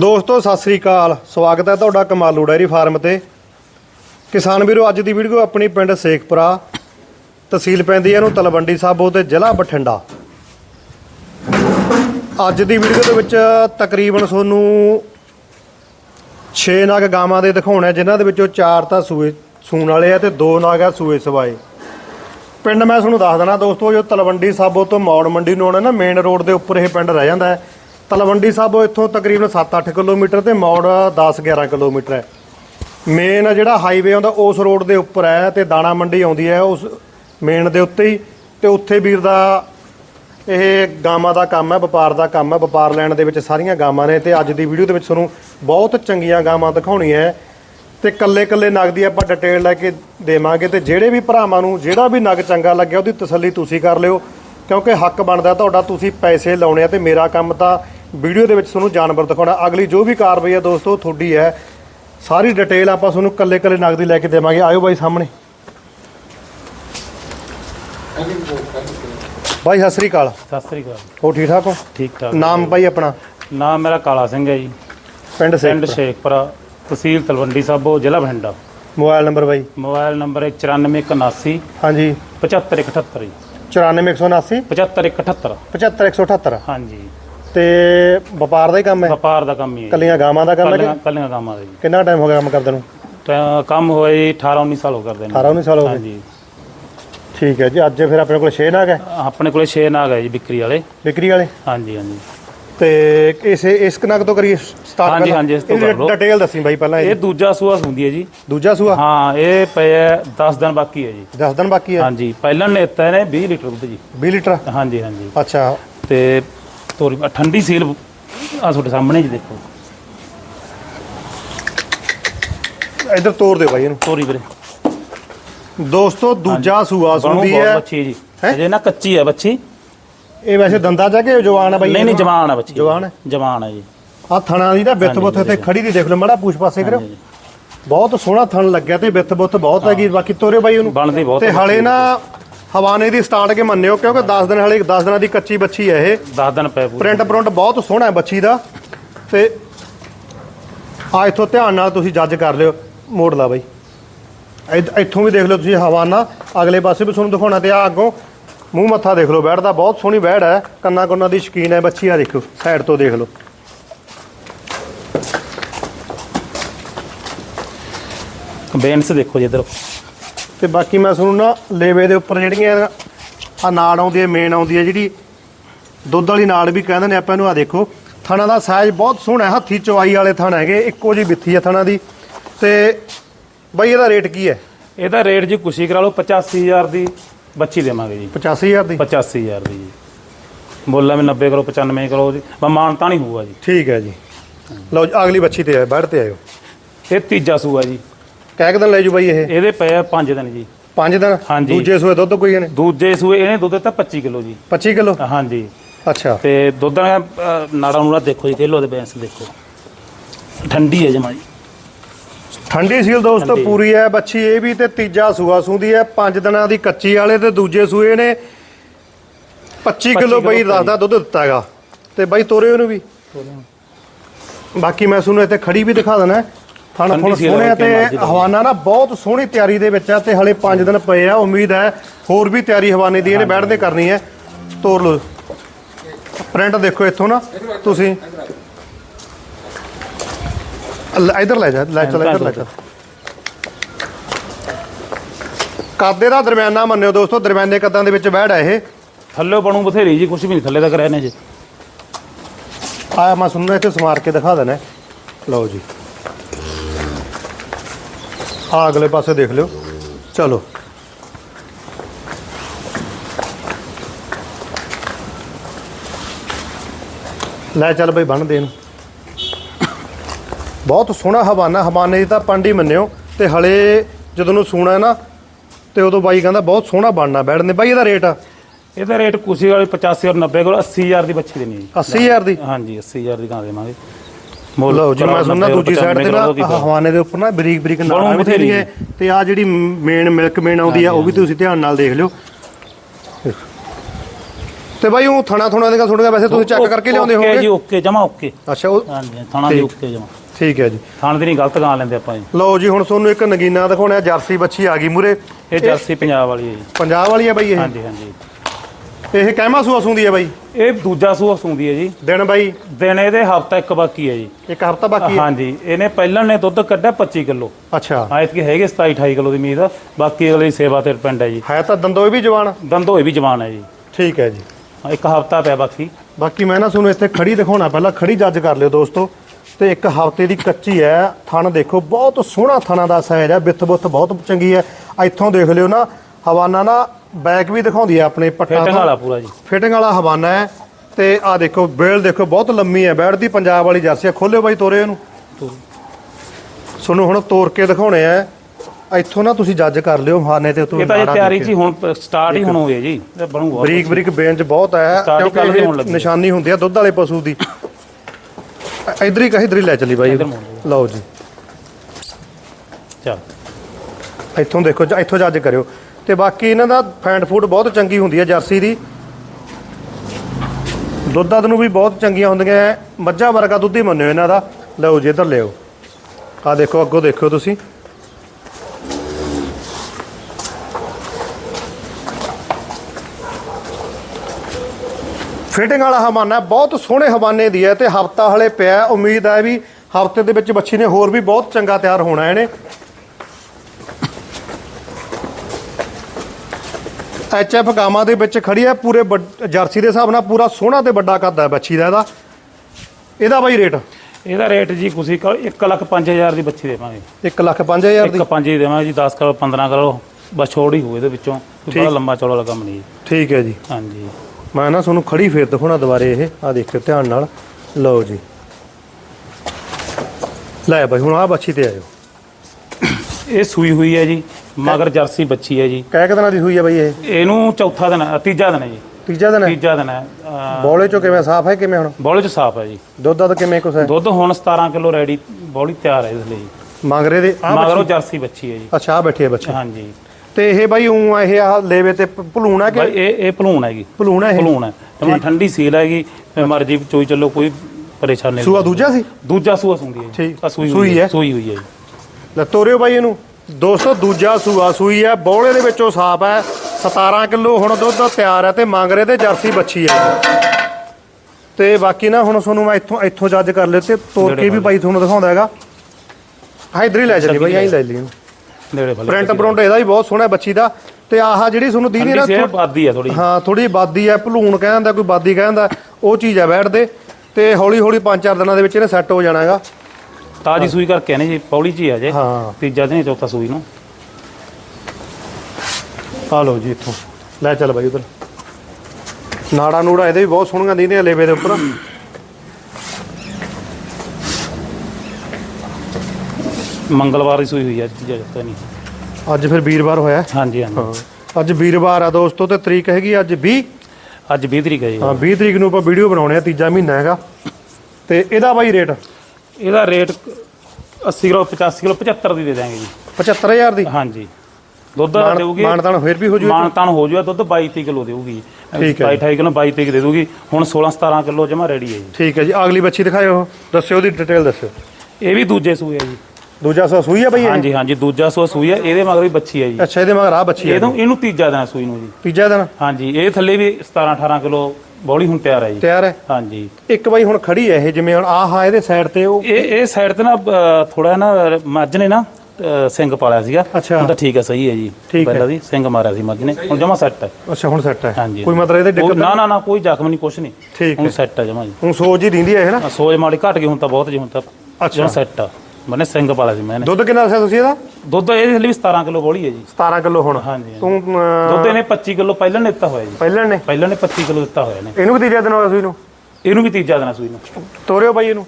ਦੋਸਤੋ ਸਤਿ ਸ੍ਰੀ ਅਕਾਲ। ਸਵਾਗਤ ਹੈ ਤੁਹਾਡਾ ਕਮਾਲੂ ਡੈਰੀ ਫਾਰਮ ਤੇ। ਕਿਸਾਨ ਵੀਰੋ ਅੱਜ ਦੀ ਵੀਡੀਓ ਆਪਣੀ ਪਿੰਡ ਸੇਖਪੁਰਾ ਤਹਿਸੀਲ ਪੈਂਦੀ ਹੈ ਇਹਨੂੰ ਤਲਵੰਡੀ ਸਾਬੋ ਤੇ ਜ਼ਿਲ੍ਹਾ ਬਠਿੰਡਾ। ਅੱਜ ਦੀ ਵੀਡੀਓ ਦੇ ਵਿੱਚ ਤਕਰੀਬਨ ਤੁਹਾਨੂੰ 6 ਨਾਗ ਗਾਵਾਂ ਦੇ ਦਿਖਾਉਣੇ ਆ, ਜਿਨ੍ਹਾਂ ਦੇ ਵਿੱਚੋਂ 4 ਤਾਂ ਸੂਏ ਸੂਣ ਵਾਲੇ ਆ ਤੇ 2 ਨਾਗ ਆ ਸੂਏ ਸਵਾਏ। ਪਿੰਡ ਮੈਂ ਤੁਹਾਨੂੰ ਦੱਸ ਦੇਣਾ ਦੋਸਤੋ ਜੋ ਤਲਵੰਡੀ ਸਾਬੋ ਤੋਂ ਮੌੜ ਮੰਡੀ ਨੂੰ ਆਉਣਾ ਨਾ ਮੇਨ ਰੋਡ ਦੇ ਉੱਪਰ ਇਹ ਪਿੰਡ ਰਹਿ ਜਾਂਦਾ ਹੈ। ਤਲਵੰਡੀ ਸਾਬੋ ਇੱਥੋਂ ਤਕਰੀਬਨ 7-8 ਕਿਲੋਮੀਟਰ ਤੇ ਮੌੜ 10-11 ਕਿਲੋਮੀਟਰ ਹੈ। ਮੇਨ ਜਿਹੜਾ ਹਾਈਵੇ ਆਉਂਦਾ, ਉਸ ਰੋਡ ਦੇ ਉੱਪਰ ਹੈ ਤੇ ਦਾਣਾ ਮੰਡੀ ਆਉਂਦੀ ਹੈ ਉਸ ਮੇਨ ਦੇ ਉੱਤੇ ਹੀ। ਤੇ ਉੱਥੇ ਵੀਰ ਦਾ ਇਹ ਗਾਵਾਂ ਦਾ ਕੰਮ ਹੈ, ਵਪਾਰ ਦਾ ਕੰਮ ਹੈ, ਵਪਾਰ ਲੈਣ ਦੇ ਵਿੱਚ ਸਾਰੀਆਂ ਗਾਵਾਂ ਨੇ। ਤੇ ਅੱਜ ਦੀ ਵੀਡੀਓ ਦੇ ਵਿੱਚ ਤੁਹਾਨੂੰ ਬਹੁਤ ਚੰਗੀਆਂ ਗਾਵਾਂ ਦਿਖਾਉਣੀਆਂ ਹੈ। ਤੇ ਕੱਲੇ ਕੱਲੇ ਨਗ ਦੀ ਆਪਾਂ ਡਿਟੇਲ ਲੈ ਕੇ ਦੇਵਾਂਗੇ ਤੇ ਜਿਹੜੇ ਵੀ ਭਰਾਵਾਂ ਨੂੰ ਜਿਹੜਾ ਵੀ ਨਗ ਚੰਗਾ ਲੱਗਿਆ, ਉਹਦੀ ਤਸੱਲੀ ਤੁਸੀਂ ਕਰ ਲਿਓ। ਕਿਉਂਕਿ ਹੱਕ ਬਣਦਾ ਤੁਹਾਡਾ, ਤੁਸੀਂ ਪੈਸੇ ਲਾਉਣੇ ਆ ਤੇ ਮੇਰਾ ਕੰਮ ਤਾਂ ਵੀਡੀਓ ਦੇ ਵਿੱਚ ਤੁਹਾਨੂੰ ਜਾਨਵਰ ਦਿਖਾਉਣਾ। ਅਗਲੀ ਜੋ ਵੀ ਕਾਰਵਾਈ ਹੈ ਦੋਸਤੋ ਤੁਹਾਡੀ ਹੈ। ਸਾਰੀ ਡਿਟੇਲ ਆਪਾਂ ਤੁਹਾਨੂੰ ਕੱਲੇ ਕੱਲੇ ਨਗ ਦੀ ਲੈ ਕੇ ਦੇਵਾਂਗੇ। ਆਇਓ ਬਾਈ ਸਾਹਮਣੇ। ਬਾਈ ਸਤਿ ਸ੍ਰੀ ਅਕਾਲ। ਸਤਿ ਸ੍ਰੀ ਅਕਾਲ। ਹੋ ਠੀਕ ਠਾਕ ਹੋ? ਠੀਕ ਠਾਕ। ਨਾਮ ਬਾਈ ਆਪਣਾ? ਨਾਮ ਮੇਰਾ ਕਾਲਾ ਸਿੰਘ ਹੈ ਜੀ। ਪਿੰਡ ਪਿੰਡ ਸ਼ੇਖਪੁਰਾ ਤਹਿਸੀਲ ਤਲਵੰਡੀ ਸਾਬੋ ਜ਼ਿਲ੍ਹਾ ਬਠਿੰਡਾ। ਮੋਬਾਈਲ ਨੰਬਰ ਬਾਈ। ਮੋਬਾਈਲ ਨੰਬਰ ਹੈ 9481 ਹਾਂਜੀ। 75178 ਜੀ। 94179 75178 75178 ਹਾਂਜੀ। ਤੇ ਵਪਾਰ ਦਾ ਹੀ ਕੰਮ ਹੈ? ਵਪਾਰ ਦਾ ਕੰਮ ਹੀ ਹੈ। ਕੱਲੀਆਂ ਗਾਵਾਂ ਦਾ ਕੰਮ ਹੈ ਕੱਲੀਆਂ ਕਿ ਕੱਲੀਆਂ ਕੰਮਾਂ ਦਾ ਜੀ। ਕਿੰਨਾ ਟਾਈਮ ਹੋ ਗਿਆ ਕੰਮ ਕਰਦੇ ਨੂੰ? ਤਾਂ ਕੰਮ ਹੋਇਆ ਜੀ 18 19 ਸਾਲ ਹੋ ਕਰਦੇ ਨੇ। 18 19 ਸਾਲ ਹੋ ਗਏ। ਹਾਂਜੀ। ਠੀਕ ਹੈ ਜੀ ਅੱਜ ਫਿਰ ਆਪਣੇ ਕੋਲ 6 ਨਾਗ ਹੈ? ਆਪਣੇ ਕੋਲੇ 6 ਨਾਗ ਹੈ ਜੀ ਵਿਕਰੀ ਵਾਲੇ। ਵਿਕਰੀ ਵਾਲੇ? ਹਾਂਜੀ ਹਾਂਜੀ। ਤੇ ਇਸੇ ਇਸ ਨਾਗ ਤੋਂ ਕਰੀਏ ਸਟਾਰਟ ਹਾਂਜੀ, ਹਾਂਜੀ, ਇਸ ਤੋਂ ਕਰ ਲਓ। ਡਿਟੇਲ ਦੱਸੀ ਬਾਈ ਪਹਿਲਾਂ ਇਹ ਇਹ ਦੂਜਾ ਸੂਆ ਹੁੰਦੀ ਹੈ ਜੀ। ਦੂਜਾ ਸੂਆ? ਹਾਂ ਇਹ ਪਿਆ 10 ਦਿਨ ਬਾਕੀ ਹੈ ਜੀ। 10 ਦਿਨ ਬਾਕੀ ਹੈ? ਹਾਂਜੀ ਪਹਿਲਾਂ ਨੇਤਾ ਨੇ 20 ਲੀਟਰ ਦੁੱਧ ਜੀ। 20 ਲੀਟਰ? ਹਾਂਜੀ ਹਾਂਜੀ। ਅੱਛਾ। ਤੇ ਤੋਰੀ ਆਹ ਠੰਡੀ ਸੀਲ ਆ ਤੁਹਾਡੇ ਸਾਹਮਣੇ ਜੀ ਦੇਖੋ। ਇੱਧਰ ਤੋੜ ਦਿਓ ਬਾਈ ਇਹਨੂੰ। ਤੋਰੀ ਵੀਰੇ। ਦੋਸਤੋ ਦੂਜਾ ਸੂਆ ਬਣੂ ਸੁਣਦੀ ਬਹੁਤ ਹੈ। ਬੱਚੀ ਜੀ। ਹੈਂ? ਅਜੇ ਨਾ ਕੱਚੀ ਹੈ ਬੱਚੀ ਇਹ ਵੈਸੇ ਦੰਦਾ ਜਾ ਕੇ ਜਵਾਨ ਹੈ ਬਾਈ ਨਹੀਂ ਨਹੀਂ ਜਵਾਨ ਹੈ ਬੱਚੀ ਜਵਾਨ ਹੈ? ਜਵਾਨ ਹੈ ਜੀ। ਆ ਥਣਾ ਦੀ ਨਾ ਵਿੱਥ ਬੁੱਥ ਤੇ। ਖੜੀ ਦੀ ਦੇਖ ਲਓ ਮੜਾ ਪੂਛ ਪਾਸੇ ਕਰਿਓ। ਬਹੁਤ ਸੋਹਣਾ ਥਣ ਲੱਗਿਆ ਤੇ ਵਿੱਥ ਬੁੱਥ ਬਹੁਤ ਹੈਗੀ ਬਾਕੀ ਤੋਰੇ ਬਾਈ ਉਹਨੂੰ। ਬਣਦੀ ਬਹੁਤ ਤੇ ਹਲੇ ਨਾ ਹਵਾਨੇ ਦੀ ਸਟਾਰਟ ਕੇ ਮੰਨਿਓ ਕਿਉਂਕਿ 10 ਦਿਨ ਹਲੇ 10 ਦਿਨਾਂ ਦੀ ਕੱਚੀ ਬੱਚੀ ਹੈ ਇਹ। 10 ਦਿਨ ਪਏ ਪੂਰੇ। ਪ੍ਰਿੰਟ ਪ੍ਰਿੰਟ ਬਹੁਤ ਸੋਹਣਾ ਹੈ ਬੱਚੀ ਦਾ। ਤੇ ਆ ਇੱਥੋਂ ਧਿਆਨ ਨਾਲ ਤੁਸੀਂ ਜੱਜ ਕਰ ਲਿਓ ਮੋੜ ਲਾ ਬਾਈ। ਇੱਥੋਂ ਵੀ ਦੇਖ ਲਓ ਤੁਸੀਂ ਹਵਾਨਾ ਅਗਲੇ ਪਾਸੇ ਵੀ ਤੁਹਾਨੂੰ ਦਿਖਾਉਣਾ ਤੇ ਆ ਅੱਗੋਂ ਮੂੰਹ ਮੱਥਾ ਦੇਖ ਲਓ ਬੈੜ ਦਾ ਬਹੁਤ ਸੋਹਣੀ ਬੈੜ ਹੈ। ਕੰਨਾ ਕੁੰਨਾ ਦੀ ਸ਼ਕੀਨ ਹੈ ਬੱਚੀ ਆ ਦੇਖੋ ਸਾਈਡ ਤੋਂ ਦੇਖ ਲਓ। ਬੇਨਸ ਦੇਖੋ ਜੀ ਇਧਰ। ਤੇ ਬਾਕੀ ਮੈਂ ਤੁਹਾਨੂੰ ਨਾ ਲੇਵੇ ਦੇ ਉੱਪਰ ਜਿਹੜੀਆਂ ਆ ਨਾੜ ਆਉਂਦੀ ਹੈ ਮੇਨ ਆਉਂਦੀ ਹੈ ਜਿਹੜੀ ਦੁੱਧ ਵਾਲੀ ਨਾੜ ਵੀ ਕਹਿੰਦੇ ਨੇ ਆਪਾਂ ਇਹਨੂੰ ਆ ਦੇਖੋ। ਥਣਾ ਦਾ ਸਾਈਜ਼ ਬਹੁਤ ਸੋਹਣਾ ਹੈ ਹੱਥੀ ਚਵਾਈ ਵਾਲੇ ਥਣ ਹੈਗੇ ਇੱਕੋ ਜੀ ਬਿੱਥੀ ਹੈ ਥਣਾ ਦੀ। ਤੇ ਬਈ ਇਹਦਾ ਰੇਟ ਕੀ ਹੈ? ਇਹਦਾ ਰੇਟ ਜੀ ਕੁਸ਼ੀ ਕਰਾ ਲਓ 85000 ਦੀ ਬੱਚੀ ਦੇਵਾਂਗੇ ਜੀ। 85000 ਦੀ? 85000 ਦੀ ਜੀ। ਬੋਲਾ ਮੈਂ 90 ਕਰੋ 95 ਕਰੋ ਜੀ। ਮਾਨਤਾ ਨਹੀਂ ਹੋਊਗਾ ਜੀ। ਠੀਕ ਹੈ ਜੀ। ਲਓ ਅਗਲੀ ਬੱਚੀ ਤੇ ਆਏ ਬੈਠ ਤੇ ਆਇਓ। ਇਹ ਤੀਜਾ ਸੂਆ ਜੀ। ਕਹਿ ਦਿਨ ਲੈ ਜੂ ਬਾਈ ਇਹ। ਇਹਦੇ ਪਏ 5 ਦਿਨ ਜੀ। 5 ਦਿਨ? ਹਾਂਜੀ। ਦੂਜੇ ਸੂਏ ਦੁੱਧ ਕੋਈ ਨੇ ਦੂਜੇ ਸੂਏ ਇਹਨੇ ਦੁੱਧ ਦਿੱਤਾ 25 ਕਿਲੋ ਜੀ। 25 ਕਿਲੋ? ਹਾਂਜੀ। ਅੱਛਾ। ਤੇ ਦੁੱਧ ਦਾ ਨਾੜਾ ਨੂੜਾ ਦੇਖੋ ਜੀ ਕਿਲੋ ਦੇ ਬੈਂਸ ਦੇਖੋ। ਠੰਡੀ ਹੈ ਜਮਾ ਜੀ। ਠੰਡੀ ਸੀਲ ਦੋਸਤੋ ਠੰਡੀ। ਪੂਰੀ ਹੈ ਬੱਚੀ ਇਹ ਵੀ ਤੇ ਤੀਜਾ ਸੂਆ ਸੂੰਦੀ ਹੈ 5 ਦਿਨਾਂ ਦੀ ਕੱਚੀ ਵਾਲੇ ਤੇ ਦੂਜੇ ਸੂਏ ਨੇ। 25 ਕਿਲੋ ਬਈ ਕਿਲੋ ਦੱਸਦਾ ਦੁੱਧ ਦਿੱਤਾ ਹੈਗਾ। ਤੇ ਬਾਈ ਤੋਰੇ ਉਹਨੂੰ ਵੀ। ਬਾਕੀ ਮੈਂ ਤੁਹਾਨੂੰ ਇੱਥੇ ਖੜੀ ਵੀ ਦਿਖਾ ਦੇਣਾ। ਥਣ ਫੁੱਲ ਸੋਹਣੇ ਆ ਤੇ। ਹਵਾਨਾ ਨਾ ਬਹੁਤ ਸੋਹਣੀ ਤਿਆਰੀ ਦੇ ਵਿੱਚ ਆ ਤੇ ਹਲੇ 5 ਦਿਨ ਪਏ ਆ ਉਮੀਦ ਹੈ ਹੋਰ ਵੀ ਤਿਆਰੀ ਹਵਾਨੇ ਦੀ ਇਹਨੇ ਬੈਠਦੇ ਕਰਨੀ ਹੈ। ਤੋਰ ਲਓ। ਪ੍ਰਿੰਟ ਦੇਖੋ ਇੱਥੋਂ ਨਾ ਤੁਸੀਂ। ਇੱਧਰ ਲੈ ਜਾ ਲੈ ਚੱਲ ਇੱਧਰ ਲੈ ਚੱਲ। ਕੱਦੇ ਦਾ ਦਰਮਿਆਨਾ ਮੰਨਿਓ ਦੋਸਤੋ ਦਰਮਿਆਨੇ ਕੱਦਾਂ ਦੇ ਵਿੱਚ ਬੈੜ ਹੈ ਇਹ। ਥੱਲੇ ਬਣੂ ਬਥੇਰੀ ਜੀ ਕੁਛ ਵੀ ਨਹੀਂ ਥੱਲੇ ਤੱਕ ਰਹਿਣੇ ਜੀ। ਆਇਆ ਮੈਂ ਸੁਣਨਾ ਇੱਥੇ ਸਮਾਰ ਕੇ ਦਿਖਾ ਦੇਣਾ। ਲਓ ਜੀ। ਆ ਅਗਲੇ ਪਾਸੇ ਦੇਖ ਲਿਓ। ਚਲੋ। ਲੈ ਚੱਲ ਬਈ ਬੰਨ ਦੇਣ ਬਹੁਤ ਸੋਹਣਾ ਹਵਾਨਾ ਹਵਾਨੇ ਦੀ ਤਾਂ ਪੰਡੀ ਮੰਨਿਓ। ਤੇ ਹਲੇ ਜਦੋਂ ਨੂੰ ਸੂਣਾ ਨਾ ਤੇ ਉਦੋਂ ਬਾਈ ਕਹਿੰਦਾ ਬਹੁਤ ਸੋਹਣਾ ਬਣਨਾ ਬੈਠਨੇ ਬਾਈ ਇਹਦਾ ਰੇਟ? ਇਹਦਾ ਰੇਟ ਕੁਸ਼ੀ ਵਾਲੀ 85 ਔਰ 90 ਕੋਲ 80000 ਦੀ ਬੱਚੀ ਦੇਣੀ ਹੈ ਜੀ। 80000 ਦੀ? ਹਾਂਜੀ 80000 ਦੀ ਕਾਂ ਦੇਵਾਂਗੇ। ਲਓ ਜੀ ਮੈਂ ਸੁਣਨਾ ਦੂਜੀ ਸਾਈਡ ਤੇ ਨਾ ਹਵਾਨੇ ਦੇ ਉੱਪਰ ਨਾ ਬਰੀਕ ਬਰੀਕ ਨਾੜਾਂ ਵੀ ਬਥੇਰੀ ਹੈ ਤੇ ਆ ਜਿਹੜੀ ਮੇਨ ਮਿਲਕ ਮੇਨ ਆਉਂਦੀ ਆ ਉਹ ਵੀ ਤੁਸੀਂ ਧਿਆਨ ਨਾਲ ਦੇਖ ਲਿਓ। ਤੇ ਬਾਈ ਉਹ ਥਣਾ ਥੁਣਾ ਦੀਆਂ ਥੋੜੀਆਂ ਵੈਸੇ ਤੁਸੀਂ ਚੈੱਕ ਕਰਕੇ ਲਿਆਉਂਦੇ ਓਕੇ ਜੀ ਓਕੇ ਜਮਾ ਓਕੇ। ਅੱਛਾ ਉਹ ਥਾਣਾ ਦੀ। ਓਕੇ ਜਮਾ। ਠੀਕ ਹੈ ਜੀ। ਥਾਣ ਦੀ ਨਹੀਂ ਗਲਤ ਗਾਂ ਲੈਂਦੇ ਆਪਾਂ ਜੀ। ਲਓ ਜੀ ਹੁਣ ਤੁਹਾਨੂੰ ਇੱਕ ਨਗੀਨਾ ਦਿਖਾਉਣਾ ਜਰਸੀ ਬੱਚੀ ਆ ਗਈ ਮੂਰੇ। ਇਹ ਜਰਸੀ ਪੰਜਾਬ ਵਾਲੀ ਹੈ ਜੀ। ਪੰਜਾਬ ਵਾਲੀ ਆ ਬਾਈ ਇਹ? ਹਾਂਜੀ ਹਾਂਜੀ। ਇਹ ਕਹਿਮਾ ਸੂਆ ਸੁੰਦੀ ਹੈ ਬਾਈ? ਇਹ ਦੂਜਾ ਸੂਆ ਸੂੰਦੀ ਹੈ ਜੀ। ਦਿਨ ਬਾਈ? ਦਿਨ ਇਹਦੇ ਹਫਤਾ ਇੱਕ ਬਾਕੀ ਹੈ ਜੀ। ਇੱਕ ਹਫਤਾ ਬਾਕੀ ਹੈ? ਹਾਂਜੀ ਇਹਨੇ ਪਹਿਲਾਂ ਨੇ ਦੁੱਧ ਕੱਢਿਆ 25 ਕਿਲੋ। ਅੱਛਾ। ਆਇਤ ਕੀ ਹੈਗੇ 27 28 ਕਿਲੋ ਦੀ ਉਮੀਦ ਆ। ਬਾਕੀ ਅਗਲੀ ਸੇਵਾ ਤੇ ਡਿਪੈਂਡ ਹੈ ਜੀ। ਹੈ ਤਾਂ ਦੰਦੋਏ ਵੀ ਜਵਾਨ? ਦੰਦ ਹੋਏ ਵੀ ਜਵਾਨ ਹੈ ਜੀ। ਠੀਕ ਹੈ ਜੀ। ਹਾਂ, ਇੱਕ ਹਫਤਾ ਪਿਆ ਬਾਕੀ। ਬਾਕੀ ਮੈਂ ਨਾ ਤੁਹਾਨੂੰ ਇੱਥੇ ਖੜੀ ਦਿਖਾਉਣਾ ਪਹਿਲਾਂ ਖੜੀ ਜੱਜ ਕਰ ਲਿਓ ਦੋਸਤੋ। ਤੇ ਇੱਕ ਹਫ਼ਤੇ ਦੀ ਕੱਚੀ ਹੈ ਥਣ ਦੇਖੋ ਬਹੁਤ ਸੋਹਣਾ ਥਣਾ ਦਾ ਸਾਈਜ਼ ਹੈ ਬਿੱਥ ਬੁੱਥ ਬਹੁਤ ਚੰਗੀ ਹੈ। ਇੱਥੋਂ ਦੇਖ ਲਿਓ ਨਾ ਹਵਾਨਾ ਨਾ ਬੈਕ ਵੀ ਦਿਖਾਉਂਦੀ ਹੈ ਆਪਣੇ ਪੱਟਾਂ ਫੇਟਿੰਗ ਵਾਲਾ ਪੂਰਾ ਜੀ। ਫਿਟਿੰਗ ਵਾਲਾ ਹਵਾਨਾ ਹੈ। ਤੇ ਆ ਦੇਖੋ ਬੇਲ ਦੇਖੋ ਬਹੁਤ ਲੰਮੀ ਹੈ। ਬੈਠ ਦੀ ਪੰਜਾਬ ਵਾਲੀ ਜਰਸੀ ਹੈ ਖੋਲਿਓ ਬਾਈ ਤੋਰੇ ਇਹਨੂੰ। ਤੁਹਾਨੂੰ ਹੁਣ ਤੋੜ ਕੇ ਦਿਖਾਉਣੇ ਆ। ਇੱਥੋਂ ਨਾ ਤੁਸੀਂ ਜੱਜ ਕਰ ਲਿਓ ਹਾਨੇ ਤੇ ਉਤੋਂ ਇਹ ਤਾਂ ਇਹ ਤਿਆਰੀ ਜੀ ਹੁਣ ਸਟਾਰਟ ਹੀ ਹੁਣ ਹੋਈ ਹੈ ਜੀ। ਇਹ ਬਣੂਗਾ। ਬਰੀਕ ਬਰੀਕ ਬੇਂਚ ਬਹੁਤ ਹੈ ਕਿਉਂਕਿ ਇਹ। ਨਿਸ਼ਾਨੀ ਹੁੰਦੀ ਹੈ ਦੁੱਧ ਵਾਲੇ ਪਸ਼ੂ ਦੀ। ਇੱਧਰ ਹੀ ਕਹੀ ਇੱਧਰ ਹੀ ਲੈ ਚਲੀ ਬਾਈ। ਲਓ ਜੀ। ਚਲ। ਇੱਥੋਂ ਦੇਖੋ ਇੱਥੋਂ ਜੱਜ ਕਰਿਓ। ਤੇ ਬਾਕੀ ਇਹਨਾਂ ਦਾ ਫੈਂਟ ਫੂਡ ਬਹੁਤ ਚੰਗੀ ਹੁੰਦੀ ਹੈ ਜਰਸੀ ਦੀ। ਦੁੱਧ ਦੱਧ ਨੂੰ ਵੀ ਬਹੁਤ ਚੰਗੀਆਂ ਹੁੰਦੀਆਂ ਹੈ। ਮੱਝਾਂ ਵਰਗਾ ਦੁੱਧ ਹੀ ਮੰਨਿਓ ਇਹਨਾਂ ਦਾ। ਲਓ ਜੀ, ਇੱਧਰ ਲਿਓ। ਆ ਦੇਖੋ, ਅੱਗੋਂ ਦੇਖੋ ਤੁਸੀਂ। ਫਿਟਿੰਗ ਵਾਲਾ ਹਵਾਨਾ, ਬਹੁਤ ਸੋਹਣੇ ਹਵਾਨੇ ਦੀ ਹੈ ਤੇ ਹਫਤਾ ਹਲੇ ਪਿਆ। ਉਮੀਦ ਹੈ ਵੀ ਹਫ਼ਤੇ ਦੇ ਵਿੱਚ ਬੱਚੀ ਨੇ ਹੋਰ ਵੀ ਬਹੁਤ ਚੰਗਾ ਤਿਆਰ ਹੋਣਾ ਇਹਨੇ। ਐਚਐਫ ਗਾਮਾ ਦੇ ਵਿੱਚ ਖੜੀ ਹੈ। ਪੂਰੇ ਜਰਸੀ ਦੇ ਹਿਸਾਬ ਨਾਲ ਪੂਰਾ ਸੋਹਣਾ ਤੇ ਵੱਡਾ ਕੱਦ ਹੈ ਬੱਚੀ ਦਾ ਇਹਦਾ। ਇਹਦਾ ਬਾਈ ਰੇਟ? ਇਹਦਾ ਰੇਟ ਜੀ ਤੁਸੀਂ ਕਹੋ 1 ਲੱਖ 5000 ਦੀ ਬੱਚੀ ਦੇਵਾਂਗੇ। 1 ਲੱਖ 5000 ਦੀ? 1 5 ਹੀ ਦੇਵਾਂਗੇ ਜੀ 10 ਕਰੋ 15 ਕਰੋ ਬਸ ਛੋੜ ਹੀ ਹੋਏ ਇਹਦੇ ਵਿੱਚੋਂ। ਬੜਾ। ਲੰਬਾ ਚੌੜਾ ਲੱਗਾ ਮਣੀ ਠੀਕ ਹੈ ਜੀ। ਹਾਂਜੀ। ਮੈਂ ਨਾ ਤੁਹਾਨੂੰ ਖੜੀ ਫੇਰ ਦਿਖਾਉਣਾ ਦੁਬਾਰੇ ਇਹ। ਆ ਦੇਖਿਓ ਧਿਆਨ ਨਾਲ। ਲਓ ਜੀ। ਲੈ ਬਾਈ ਹੁਣ ਆ ਬੱਚੀ ਤੇ ਆਇਓ। ਇਹ ਸੂਈ ਹੋਈ ਹੈ ਜੀ। ਮਗਰ ਜਰਸੀ ਬੱਚੀ ਹੈ ਜੀ। ਕਹਿ ਦਿਨਾਂ ਦੀ ਹੋਈ ਹੈ ਬਾਈ ਇਹ? ਇਹਨੂੰ ਚੌਥਾ ਦਿਨ ਹੈ, ਤੀਜਾ ਦਿਨ ਹੈ ਜੀ। ਤੀਜਾ ਦਿਨ ਹੈ? ਤੀਜਾ ਦਿਨ ਹੈ ਅਹ ਬੋਲੇ ਚੋਂ ਕਿਵੇਂ ਸਾਫ਼ ਹੈ ਕਿਵੇਂ ਹੁਣ? ਬੌਲੇ ਚ ਸਾਫ਼ ਹੈ ਜੀ। ਦੁੱਧ ਦੱਧ ਕਿਵੇਂ ਕੁਛ ਹੈ? ਦੁੱਧ ਹੁਣ 17 ਕਿਲੋ ਰੈਡੀ ਬੌਲੀ ਤਿਆਰ ਹੈ ਇਸ ਲਈ। ਮੰਗਰੇ ਦੇ ਆ ਮਗਰੋਂ ਜਰਸੀ ਬੱਚੀ ਹੈ ਜੀ। ਅੱਛਾ ਆ ਬੈਠੀ ਹੈ ਬੱਚੀ। ਹਾਂਜੀ। ਤੇ ਇਹ ਬਾਈ ਉਂ ਇਹ ਆ ਲੇਵੇ ਤੇ ਭ- ਭਲੂਣਾ ਕਿ ਬਾਈ ਇਹ ਇਹ ਭਲੂਣ ਹੈਗੀ। ਭਲੂਣਾ ਇਹ? ਭਲੂਣ ਹੈ। ਤੇ ਠੰਡੀ ਸੀਲ ਹੈਗੀ ਤੇ ਮਰਜ਼ੀ ਚੋਈ ਚੱਲੋ ਕੋਈ ਪਰੇਸ਼ਾਨੀ ਨਹੀਂ। ਸੂਆ ਦੂਜਾ ਸੀ? ਦੂਜਾ ਸੂਆ ਸੁੰਦੀ ਹੈ। ਠੀਕ। ਆਹ ਸੂਈ ਸੂਈ ਹੋਈ ਹੈ। ਹੈ? ਸੂਈ ਹੋਈ ਹੈ ਜੀ। ਲੈ ਤੋਰਿਓ ਬਾਈ ਇਹਨੂੰ। ਦੋਸਤੋ ਦੂਜਾ ਸੂਆ ਸੂਈ ਹੈ ਬੋਲੇ ਦੇ ਵਿੱਚੋਂ ਸਾਫ਼ ਹੈ। 17 ਕਿਲੋ ਹੁਣ ਦੁੱਧ ਤਿਆਰ ਹੈ ਤੇ ਮੰਗਰੇ ਤੇ ਜਰਸੀ ਬੱਚੀ ਹੈ। ਤੇ ਬਾਕੀ ਨਾ ਹੁਣ ਤੁਹਾਨੂੰ ਮੈਂ ਇੱਥੋਂ ਇੱਥੋਂ ਜੱਜ ਕਰ ਲਿਓ ਤੇ ਤੋੜ ਕੇ ਵੀ ਬਾਈ ਤੁਹਾਨੂੰ ਦਿਖਾਉਂਦਾ ਹੈਗਾ। ਹਾਂ ਇਧਰ ਹੀ ਲੈ ਚੱਲੀ ਬਾਈ ਐਂ ਲੈ ਲਈ ਇਹਨੂੰ ਨੇੜੇ ਫਲ ਪ੍ਰਿੰਟ ਪ੍ਰਿੰਟ ਇਹਦਾ ਵੀ ਬਹੁਤ ਸੋਹਣਾ ਬੱਚੀ ਦਾ। ਤੇ ਆਹ ਜਿਹੜੀ ਤੁਹਾਨੂੰ ਦੀਦੀ ਨਾ ਬਾਦੀ ਹੈ ਥੋੜੀ ਹਾਂ ਥੋੜੀ ਬਾਦੀ ਹੈ ਭਲੂਣ ਕਹਿੰਦਾ ਕੋਈ ਬਾਦੀ ਕਹਿੰਦਾ ਉਹ ਚੀਜ਼ ਹੈ ਬੈਠਦੇ ਤੇ ਹੌਲੀ ਹੌਲੀ 5-4 ਦਿਨਾਂ ਦੇ ਵਿੱਚ ਇਹਨੇ ਸੈੱਟ ਹੋ ਜਾਣਾ ਹੈਗਾ। ਤਾਜੀ ਸੂਈ ਕਰਕੇ ਨੇ ਜੀ ਪੌੜੀ ਹੀ ਆ ਜੇ ਹਾਂ। ਤੀਜਾ ਦਿਨ ਚੌਥਾ ਸੂਈ ਨੂੰ। ਆ ਲਓ ਜੀ ਇੱਥੋਂ। ਲੈ ਚੱਲ ਬਾਈ ਉਧਰ। ਨਾੜਾ ਨੂੜਾ ਇਹਦੇ ਵੀ ਬਹੁਤ ਸੋਹਣੀਆਂ ਦੀਦੀਆਂ ਲੇਵੇ ਦੇ ਉੱਪਰ। ਮੰਗਲਵਾਰ ਦੀ ਸੂਈ ਹੋਈ ਹੈ ਤੀਜਾ ਚੌਥਾ ਨਹੀਂ ਅੱਜ ਫਿਰ ਵੀਰਵਾਰ ਹੋਇਆ ਹਾਂਜੀ ਹਾਂਜੀ। ਹਾਂ। ਅੱਜ ਵੀਰਵਾਰ ਆ ਦੋਸਤੋ ਤੇ ਤਰੀਕ ਹੈਗੀ ਅੱਜ 20 ਅੱਜ 20 ਤਰੀਕ ਹੈ ਜੀ। ਹਾਂ 20 ਤਰੀਕ ਨੂੰ ਆਪਾਂ ਵੀਡੀਓ ਬਣਾਉਣੇ ਆ ਤੀਜਾ ਮਹੀਨਾ ਹੈਗਾ। ਤੇ ਇਹਦਾ ਬਾਈ ਰੇਟ? ਇਹਦਾ ਰੇਟ 80 ਕਿਲੋ 85 ਕਿਲੋ 75 ਦੀ ਦੇ ਦਾਂਗੇ ਜੀ। 75000 ਦੀ? ਹਾਂਜੀ। ਦੁੱਧ ਦੇਊਗੀ। ਮਾਨਤਾਨ ਫਿਰ ਵੀ ਹੋ ਜੂ ਮਾਨਤਾਨ ਹੋ ਜਾਊਗਾ ਦੁੱਧ 22 30 ਕਿਲੋ ਦੇਊਗੀ। ਠੀਕ ਹੈ। 28 ਕਿਲੋ 22 30 ਦੇ ਦੂਗੀ ਹੁਣ 16 17 ਕਿਲੋ ਜਮਾ ਰੈਡੀ ਹੈ ਜੀ। ਠੀਕ ਹੈ ਜੀ ਅਗਲੀ ਬੱਚੀ ਦਿਖਾਇਓ। ਦੱਸਿਓ ਉਹਦੀ ਡਿਟੇਲ ਦੱਸਿਓ। ਇਹ ਵੀ ਦੂਜੇ ਸੂਏ ਹੈ ਜੀ। ਦੂਜਾ ਸੂਆ ਸੂਈ ਹੈ ਬਾਈ ਇਹ? ਹਾਂਜੀ ਹਾਂਜੀ ਦੂਜਾ ਸੂਆ ਸੂਈ ਹੈ ਇਹਦੇ ਮਗਰ ਵੀ ਬੱਚੀ ਹੈ ਜੀ। ਅੱਛਾ ਇਹਦੇ ਮਗਰ ਆ ਬੱਚੀ ਹੈ ਇਹਨੂੰ ਇਹਨੂੰ ਤੀਜਾ ਦਿਨ ਹੈ ਸੂਈ ਨੂੰ ਜੀ। ਤੀਜਾ ਦਿਨ? ਹਾਂਜੀ ਇਹ ਥੱਲੇ ਵੀ 17 18 ਕਿਲੋ ਬੌਲੀ ਹੁਣ ਤਿਆਰ ਹੈ ਜੀ। ਤਿਆਰ ਹੈ ਹਾਂਜੀ। ਇੱਕ ਬਾਈ ਹੁਣ ਖੜੀ ਹੈ ਇਹ ਜਿਵੇਂ ਹੁਣ ਆਹ ਆ ਇਹਦੇ ਸਾਈਡ ਤੇ ਉਹ? ਇਹ ਇਹ ਸਾਈਡ ਤੇ ਨਾ ਥੋੜਾ ਨਾ ਮੱਝ ਨੇ ਨਾ ਸਿੰਘ ਪਾਲਿਆ ਸੀਗਾ। ਹੁਣ ਤਾਂ ਠੀਕ ਹੈ ਸਹੀ ਹੈ ਜੀ। ਹੈ। ਪਹਿਲਾਂ ਦੀ ਸਿੰਘ ਮਾਰਿਆ ਸੀ ਮੱਝ ਨੇ। ਹੁਣ ਜਮਾ ਸੈੱਟ ਹੈ ਅੱਛਾ ਹੁਣ ਸੈੱਟ ਹੈ ਹਾਂਜੀ। ਕੋਈ ਮਤਲਬ ਇਹਦੇ ਦਿੱਕਤ ਨਾ ਨਾ ਨਾ ਕੋਈ ਜ਼ਖਮ ਨਹੀਂ ਕੁਛ ਨਹੀਂ। ਹੁਣ ਹੈ। ਸੈੱਟ ਹੈ ਜਮਾ ਜੀ। ਹੁਣ ਸੋਜ ਹੀ ਰਹਿੰਦੀ ਹੈ ਇਹ ਨਾ? ਸੋਜ ਮਾੜੀ ਘਟ ਗਈ ਹੁਣ ਤਾਂ ਬਹੁਤ ਜੀ ਹੁਣ ਤਾਂ ਅੱਛਾ। ਸੈੱਟ ਆ। ਮੈਨੇ ਸਿੰਘ ਪਾਲਿਆ ਸੀ ਮੈਨੇ। ਦੁੱਧ ਕਿੰਨਾ ਦੱਸਿਆ ਤੁਸੀਂ ਇਹਦਾ? ਦੁੱਧ ਇਹਦੇ ਵੀ 17 ਕਿਲੋ ਬੋਲੀ ਹੈ ਜੀ। 17 ਕਿਲੋ ਹੁਣ। ਹਾਂਜੀ ਤੂੰ ਦੁੱਧ ਇਹਨੇ 25 ਕਿਲੋ ਪਹਿਲਾਂ ਨੇ ਦਿੱਤਾ ਹੋਇਆ ਜੀ। ਪਹਿਲਾਂ ਨੇ? ਪਹਿਲਾਂ ਨੇ 25 ਕਿਲੋ ਦਿੱਤਾ ਹੋਇਆ ਨੇ ਇਹਨੂੰ ਵੀ ਤੀਜਾ ਦਿਨ ਹੋਇਆ ਸੂਈ ਨੂੰ? ਇਹਨੂੰ ਵੀ ਤੀਜਾ ਦੇਣਾ ਸੂਈ ਨੂੰ। ਤੋਰਿਓ ਬਾਈ ਇਹਨੂੰ।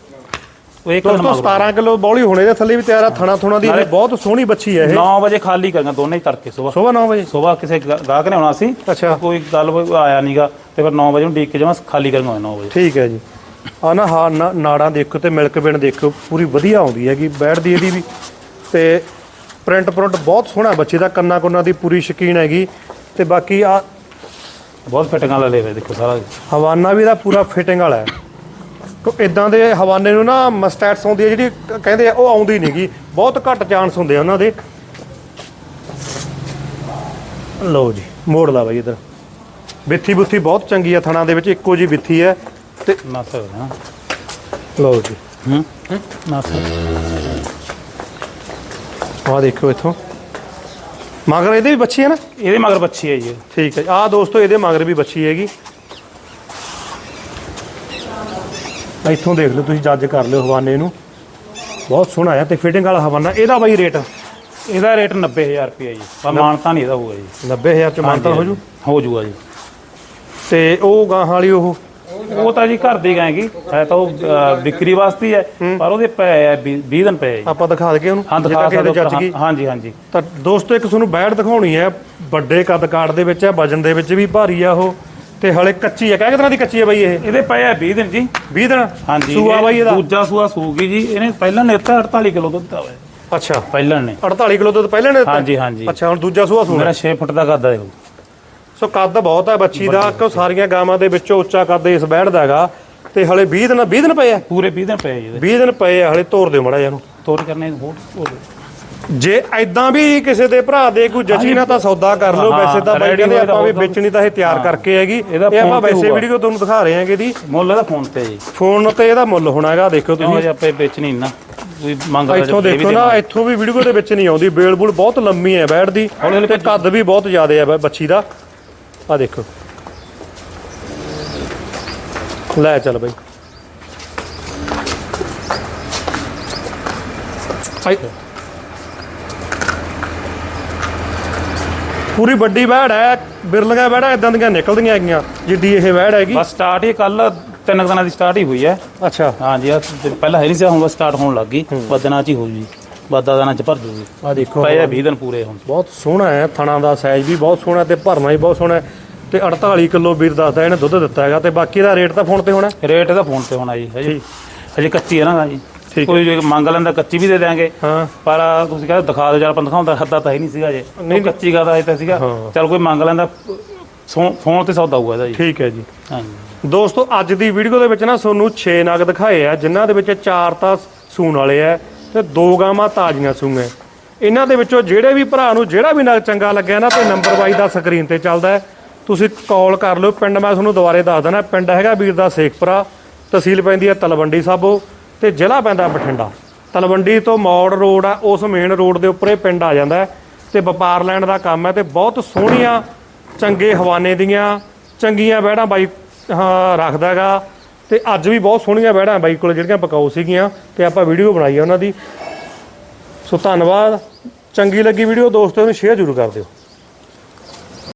ਉਹ ਇੱਕ ਦੋਸਤੋ 17 ਕਿਲੋ ਬੌਲੀ ਹੋਣੇ ਦੇ ਥੱਲੇ ਵੀ ਤਿਆਰ ਆ ਥਣਾ ਥੁਣਾ ਦੀ। ਬਹੁਤ ਸੋਹਣੀ ਬੱਚੀ ਹੈ ਇਹ। 9 ਵਜੇ ਖਾਲੀ ਕਰਾਂਗਾ ਦੋਨੇ ਹੀ ਤੜਕੇ ਸਵੇਰ। ਸਵੇਰ 9 ਵਜੇ? ਸਵੇਰ ਕਿਸੇ ਗਾ- ਗਾਹਕ ਨੇ ਆਉਣਾ ਸੀ ਅੱਛਾ। ਕੋਈ ਗੱਲ ਕੋਈ ਆਇਆ ਨਹੀਂਗਾ ਤੇ ਫਿਰ 9 ਵਜੇ ਨੂੰ ਡੀਕ ਕੇ ਜਮਾ ਖਾਲੀ ਕਰਾਂਗਾ 9 ਵਜੇ। ਠੀਕ ਹੈ ਜੀ। ਆ ਨਾ ਹਾਂ ਨਾ- ਨਾੜਾਂ ਦੇਖੋ ਤੇ ਮਿਲਕ ਬਿਨ ਦੇਖੋ ਪੂਰੀ ਵਧੀਆ ਆਉਂਦੀ ਹੈਗੀ ਬੈਠਦੀ ਇਹਦੀ ਵੀ। ਤੇ ਪ੍ਰਿੰਟ ਪ੍ਰਿੰਟ ਬਹੁਤ ਸੋਹਣਾ ਬੱਚੀ ਦਾ ਕੰਨਾ ਕੁੰਨਾ ਦੀ ਪੂਰੀ ਸ਼ਕੀਨ ਹੈਗੀ। ਤੇ ਬਾਕੀ ਆ ਬਹੁਤ ਫਿਟਿੰਗ ਵਾਲਾ ਲੇਵੇ ਦੇਖੋ ਸਾਰਾ। ਹਵਾਨਾ ਵੀ ਦਾ ਪੂਰਾ ਫਿਟਿੰਗ ਵਾਲਾ ਹੈ। ਤੋ ਇਦਾਂ ਦੇ ਹਵਾਨੇ ਨੂੰ ਨਾ ਮਸਟੈਟਸ ਆਉਂਦੀ ਹੈ ਜਿਹੜੀ ਕ- ਕਹਿੰਦੇ ਆ ਉਹ ਆਉਂਦੀ ਨਹੀਂਗੀ ਬਹੁਤ ਘੱਟ ਚਾਂਸ ਹੁੰਦੇ ਆ ਉਹਨਾਂ ਦੇ। ਲਓ ਜੀ। ਮੋੜ ਲਾ ਬਾਈ ਇਧਰ। ਬਿੱਥੀ ਬੁੱਥੀ ਬਹੁਤ ਚੰਗੀ ਆ ਥਣਾ ਦੇ ਵਿੱਚ ਇੱਕੋ ਜੀ ਬਿੱਥੀ ਹੈ। ਤੇ ਨਾ ਸਕਦਾ ਹਾਂ ਲਓ ਜੀ। ਹੂੰ? ਸਕਦਾ ਆਹ ਦੇਖੋ ਇੱਥੋਂ। ਮਗਰ ਇਹਦੇ ਵੀ ਬੱਚੀ ਹੈ ਨਾ? ਇਹਦੇ ਮਗਰ ਬੱਚੀ ਹੈ ਜੀ। ਠੀਕ ਹੈ ਆਹ ਦੋਸਤੋ ਇਹਦੇ ਮਗਰ ਵੀ ਬੱਚੀ ਹੈਗੀ। ਇੱਥੋਂ ਦੇਖ ਲਓ ਤੁਸੀਂ ਜੱਜ ਕਰ ਲਿਓ ਹਵਾਨੇ ਨੂੰ। ਬਹੁਤ ਸੋਹਣਾ ਹੈ ਤੇ ਫਿਟਿੰਗ ਵਾਲਾ ਹਵਾਨਾ। ਇਹਦਾ ਬਾਈ ਰੇਟ ਇਹਦਾ ਰੇਟ 90000 ਰੁਪਏ ਜੀ। ਪਰ ਮਾਨਤਾ ਨਹੀਂ ਇਹਦਾ ਹੋਊਗਾ ਜੀ। 90000 ਚ ਮਾਨਤਾ ਹੋ ਜੂ? ਹੋ ਜੂਗਾ ਜੀ। ਤੇ ਉਹ ਗਾਂ ਵਾਲੀ ਉਹ ਉਹ ਤਾਂ ਜੀ ਘਰ ਦੀ ਗਾਏਗੀ। ਹੈ ਤਾਂ ਉਹ ਅ, ਵਿਕਰੀ ਵਾਸਤੇ ਹੀ ਹੈ ਪਰ ਉਹਦੇ ਪਏ ਆ 20 ਦਿਨ ਪਏ ਆ ਜੀ। ਆਪਾਂ ਦਿਖਾ ਦਈਏ ਉਹਨੂੰ। ਹਾਂ ਦਿਖਾ ਤਾਂ ਕਿਸੇ ਦੇ ਸਕਦੇ ਜੱਜ ਹੋ ਗਈ ਹਾਂਜੀ ਹਾਂਜੀ। ਤਾਂ ਦੋਸਤੋ ਇੱਕ ਤੁਹਾਨੂੰ ਬੈੜ ਦਿਖਾਉਣੀ ਹੈ। ਵੱਡੇ ਕੱਦ ਕਾਠ ਦੇ ਵਿੱਚ ਹੈ ਵਜਨ ਦੇ ਵਿੱਚ ਵੀ ਭਾਰੀ ਆ ਉਹ। ਤੇ ਹਲੇ ਕੱਚੀ ਹੈ। ਕਿਹ ਤਰ੍ਹਾਂ ਦੀ ਕੱਚੀ ਹੈ ਬਾਈ ਇਹ? ਇਹਦੇ ਪਏ ਆ 20 ਦਿਨ ਜੀ। 20 ਦਿਨ? ਹਾਂਜੀ ਸੂਆ ਇਹ ਬਾਈ ਇਹਦਾ? ਦੂਜਾ ਸੂਆ ਸੂਗੀ ਜੀ। ਇਹਨੇ ਪਹਿਲਾਂ ਨੇ ਦਿੱਤਾ 48 ਕਿਲੋ ਦੁੱਧ ਦਿੱਤਾ ਹੋਇਆ। ਅੱਛਾ। ਪਹਿਲਾਂ ਨੇ। 48 ਕਿਲੋ ਦੁੱਧ ਪਹਿਲੇ ਨੇ ਦਿੱਤਾ? ਹਾਂਜੀ ਹਾਂਜੀ। ਅੱਛਾ ਹੁਣ ਦੂਜਾ ਸੂਆ ਸੂਣਾ ਮੇਰਾ 6 ਫੁੱਟ ਦਾ ਕੱਦ ਹੈ ਉਹ। ਸੋ ਕੱਦ ਬਹੁਤ ਹੈ ਬੱਚੀ ਦਾ ਕਿਉਂ ਸਾਰੀਆਂ ਗਾਵਾਂ ਦੇ ਵਿੱਚੋਂ ਉੱਚਾ ਕੱਦ ਇਸ ਬੈੜ ਦਾ ਹੈਗਾ। ਤੇ ਹਲੇ 20 ਦਿਨ 20 ਦਿਨ ਪਏ ਆ? ਪੂਰੇ 20 ਦਿਨ ਪਏ ਜੀ ਇਹਦੇ। 20 ਦਿਨ ਪਏ ਆ ਹਲੇ ਤੋੜ ਦਿਓ ਮੜਾ ਇਹਨੂੰ। ਤੋੜ ਕਰਨੇ ਹੋਰ। ਜੇ ਐਦਾਂ ਵੀ ਕਿਸੇ ਦੇ ਭਰਾ ਦੇ ਕੋਈ ਜਚੀ ਨਾ ਤਾਂ ਸੌਦਾ ਕਰ ਲਓ। ਵੈਸੇ ਤਾਂ ਬਾਈ ਕਹਿੰਦੇ ਆਪਾਂ ਵੀ। ਵੇਚਣੀ ਤਾਂ ਇਹ ਤਿਆਰ ਕਰਕੇ ਹੈਗੀ। ਇਹ ਆਪਾਂ ਵੈਸੇ। ਵੀਡੀਓ ਤੁਹਾਨੂੰ ਦਿਖਾ ਰਹੇ ਹਾਂਗੇ ਇਹਦੀ ਮੁੱਲ ਇਹਦਾ ਫੋਨ ਤੇ ਜੀ। ਫੋਨ ਤੇ ਇਹਦਾ ਮੁੱਲ ਹੋਣਾ ਹੈਗਾ ਦੇਖੋ ਤੁਸੀਂ। ਆਪੇ ਵੇਚਣੀ ਨਾ। ਕੋਈ ਮੰਗਦਾ ਇੱਥੋਂ ਦੇਖੋ ਨਾ ਇੱਥੋਂ ਵੀ ਵੀਡੀਓ ਦੇ ਵਿੱਚ ਨਹੀਂ ਆਉਂਦੀ। ਬੇਲ ਬੁਲ ਬਹੁਤ ਲੰਮੀ ਹੈ ਦੀ ਹੌਲੀ ਤੇ ਕੱਦ ਵੀ ਬਹੁਤ ਜ਼ਿਆਦਾ ਹੈ ਬੱਚੀ ਦਾ। ਆ ਦੇਖੋ। ਲੈ ਚੱਲ ਬਈ। ਆਈ। ਪੂਰੀ ਵੱਡੀ ਵਹਿੜ ਹੈ ਬਿਰਲੀਆਂ ਵਹਿੜਾਂ ਇਦਾਂ ਦੀਆਂ ਨਿਕਲਦੀਆਂ ਹੈਗੀਆਂ ਜਿੱਡੀ ਇਹ ਵਹਿੜ ਹੈਗੀ। ਬਸ ਸਟਾਰਟ ਹੀ ਕੱਲ ਤਿੰਨ ਕੁ ਦਿਨਾਂ ਦੀ ਸਟਾਰਟ ਹੀ ਹੋਈ ਹੈ। ਅੱਛਾ। ਹਾਂਜੀ ਆ ਪਹਿਲਾਂ ਹੈ ਨਹੀਂ ਸੀ ਹੁਣ ਬਸ ਸਟਾਰਟ ਹੋਣ ਲੱਗ ਗਈ ਬਦਨਾਂ ਚ ਹੀ ਹੋ ਜੀ ਬਾਦਾ ਦਿਨਾਂ ਚ ਭਰ ਜੂਗੀ ਆ ਦੇਖੋ। ਪਏ ਆ 20 ਦਿਨ ਪੂਰੇ ਹੁਣ। ਬਹੁਤ ਸੋਹਣਾ ਹੈ ਥਣਾ ਦਾ ਸਾਈਜ਼ ਵੀ ਬਹੁਤ ਸੋਹਣਾ ਤੇ ਭਰਨਾ ਵੀ ਬਹੁਤ ਸੋਹਣਾ ਹੈ। ਤੇ 48 ਕਿਲੋ ਵੀਰ ਦੱਸਦਾ ਇਹਨੇ ਦੁੱਧ ਦਿੱਤਾ ਹੈਗਾ ਤੇ ਬਾਕੀ ਦਾ ਰੇਟ ਤਾਂ ਫੋਨ ਤੇ ਹੋਣਾ। ਰੇਟ ਇਹਦਾ ਫੋਨ ਤੇ ਹੋਣਾ ਜੀ ਹਜੇ ਹਜੇ ਕੱਚੀ ਹੈ ਨਾ ਜੀ ਠੀਕ ਕੋਈ ਜੇ ਮੰਗ ਲੈਂਦਾ ਕੱਚੀ ਵੀ ਦੇ ਦਿਆਂਗੇ। ਹਾਂ। ਪਰ ਤੁਸੀਂ ਕਹਿੰਦੇ ਦਿਖਾ ਦਿਓ ਚੱਲ ਆਪਾਂ ਦਿਖਾਉਂਦਾ ਹੱਦਾ ਤਾਂ ਹੀ ਨਹੀਂ ਸੀਗਾ ਜੇ ਨਹੀਂ ਕੱਚੀ ਗਾ ਤਾਂ ਇਹ ਤਾਂ ਸੀਗਾ। ਚੱਲ ਕੋਈ ਮੰਗ ਲੈਂਦਾ ਫੋਨ ਤੇ ਸੌਦਾ ਹੋਊਗਾ ਇਹਦਾ ਜੀ। ਠੀਕ ਹੈ ਜੀ। ਹਾਂਜੀ। ਦੋਸਤੋ ਅੱਜ ਦੀ ਵੀਡੀਓ ਦੇ ਵਿੱਚ ਨਾ ਤੁਹਾਨੂੰ 6 ਨਗ ਦਿਖਾਏ ਆ ਜਿਨ੍ਹਾਂ ਦੇ ਵਿੱਚ 4 ਤਾਂ ਸੂਣ ਵਾਲੇ ਆ। ਤੇ ਦੋ ਗਾਵਾਂ ਤਾਜ਼ੀਆਂ ਸੂਆਂ ਇਹਨਾਂ ਦੇ ਵਿੱਚੋਂ ਜਿਹੜੇ ਵੀ ਭਰਾ ਨੂੰ ਜਿਹੜਾ ਵੀ ਨਾਲ ਚੰਗਾ ਲੱਗਿਆ ਨਾ, ਤੇ ਨੰਬਰ ਬਾਈ ਦਾ ਸਕਰੀਨ ਤੇ ਚੱਲਦਾ ਹੈ। ਤੁਸੀਂ ਕਾਲ ਕਰ ਲਿਓ। ਪਿੰਡ ਮੈਂ ਤੁਹਾਨੂੰ ਦੁਬਾਰੇ ਦੱਸ ਦੇਣਾ ਪਿੰਡ ਹੈਗਾ ਵੀਰ ਦਾ ਸੇਖਪੁਰਾ, ਤਹਿਸੀਲ ਪੈਂਦੀ ਹੈ ਤਲਵੰਡੀ ਸਾਬੋ, ਤੇ ਜ਼ਿਲ੍ਹਾ ਪੈਂਦਾ ਬਠਿੰਡਾ। ਤਲਵੰਡੀ ਤੋਂ ਮੌੜ ਰੋਡ ਆ, ਉਸ ਮੇਨ ਰੋਡ ਦੇ ਉੱਪਰ ਇਹ ਪਿੰਡ ਆ ਜਾਂਦਾ ਹੈ। ਤੇ ਵਪਾਰ ਲੈਣ ਦਾ ਕੰਮ ਹੈ ਤੇ ਬਹੁਤ ਸੋਹਣੀਆਂ ਚੰਗੇ ਹਵਾਨੇ ਦੀਆਂ, ਚੰਗੀਆਂ ਬਹਿੜਾਂ ਬਾਈ, ਹਾਂ, ਰੱਖਦਾ ਹੈਗਾ। ਤੇ ਅੱਜ ਵੀ ਬਹੁਤ ਸੋਹਣੀਆਂ ਬਹਿੜਾਂ ਬਾਈ ਕੋਲ ਜਿਹੜੀਆਂ ਪਕਾਉ ਸੀਗੀਆਂ ਤੇ ਆਪਾਂ ਵੀਡੀਓ ਬਣਾਈ ਆ ਉਹਨਾਂ ਦੀ। ਸੋ ਧੰਨਵਾਦ, ਚੰਗੀ ਲੱਗੀ ਵੀਡੀਓ, ਦੋਸਤੋ ਨੂੰ ਸ਼ੇਅਰ ਜ਼ਰੂਰ ਕਰ ਦਿਓ।